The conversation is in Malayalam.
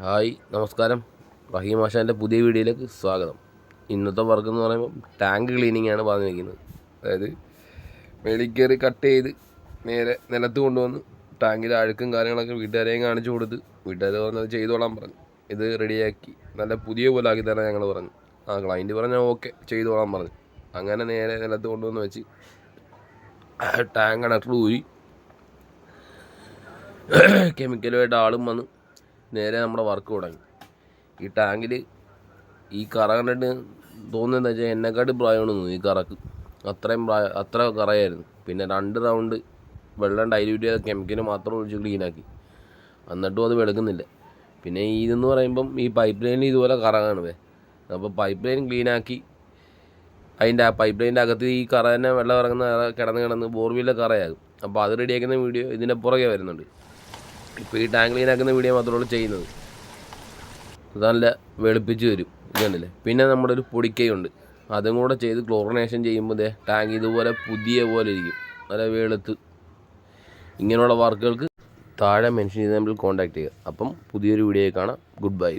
ഹായ് നമസ്കാരം. റഹീം ആശാന്റെ പുതിയ വീഡിയോയിലേക്ക് സ്വാഗതം. ഇന്നത്തെ വർക്ക് എന്ന് പറയുമ്പോൾ ടാങ്ക് ക്ലീനിങ് ആണ് പറഞ്ഞിരിക്കുന്നത്. അതായത് മേളിൽ കട്ട് ചെയ്ത് നേരെ നിലത്ത് കൊണ്ടുവന്ന് ടാങ്കിലെ അഴുക്കും കാര്യങ്ങളൊക്കെ വീട്ടുകാരെയും കാണിച്ചു കൊടുത്ത് വീട്ടുകാർ പറഞ്ഞത് ചെയ്തോളാൻ പറഞ്ഞു. ഇത് റെഡിയാക്കി നല്ല പുതിയ പോലെ ആക്കി തരാൻ ഞങ്ങൾ പറഞ്ഞു. ആ ക്ലൈന്റ് പറഞ്ഞാൽ ഓക്കെ ചെയ്തോളാൻ പറഞ്ഞു. അങ്ങനെ നേരെ നിലത്ത് കൊണ്ടുവന്ന് വെച്ച് ടാങ്ക് കണക്ടർ ഊരി. കെമിക്കലുമായിട്ട് ആളും വന്ന് നേരെ നമ്മുടെ വർക്ക് തുടങ്ങി. ഈ ടാങ്കിൽ ഈ കറ കണ്ടിട്ട് തോന്നുന്നത് വെച്ചാൽ എന്നെക്കാട്ടി പ്രായമാണ് തോന്നുന്നു ഈ കറക്ക്. അത്രയും പ്രായം അത്ര കറയായിരുന്നു. പിന്നെ രണ്ട് റൗണ്ട് വെള്ളം ഡൈല്യൂട്ട് ചെയ്ത കെമിക്കൽ മാത്രം ഒഴിച്ച് ക്ലീനാക്കി എന്നിട്ടും അത് വെളുക്കുന്നില്ല. പിന്നെ ഇതെന്ന് പറയുമ്പം ഈ പൈപ്പ് ലൈനിൽ ഇതുപോലെ കറ കാണുവേ അപ്പോൾ പൈപ്പ് ലൈൻ ക്ലീനാക്കി അതിന്റെ ആ പൈപ്പ് ലൈനിന്റെ അകത്ത് ഈ കറ തന്നെ വെള്ളം ഇറങ്ങുന്ന കിടന്ന് കിടന്ന് ബോർവീലിലെ കറയാകും. അപ്പോൾ അത് റെഡിയാക്കുന്ന വീഡിയോ ഇതിന്റെ പുറകെ വരുന്നുണ്ട്. ഇപ്പോൾ ഈ ടാങ്ക് ക്ലീൻ ആക്കുന്ന വീഡിയോ മാത്രമാണ് ചെയ്യുന്നത്. നല്ല വെളുപ്പിച്ച് വരും. ഇതുണ്ടല്ലേ പിന്നെ നമ്മുടെ ഒരു പൊടിക്കൈയുണ്ട് അതും കൂടെ ചെയ്ത് ക്ലോറിനേഷൻ ചെയ്യുമ്പോൾ ദേ ടാങ്ക് ഇതുപോലെ പുതിയ പോലെ ഇരിക്കും. നല്ല വെളുത്ത്. ഇങ്ങനെയുള്ള വർക്കുകൾക്ക് താഴെ മെൻഷൻ ചെയ്ത് നമ്മൾ കോൺടാക്ട് ചെയ്യുക. അപ്പം പുതിയൊരു വീഡിയോ കാണാം. Good bye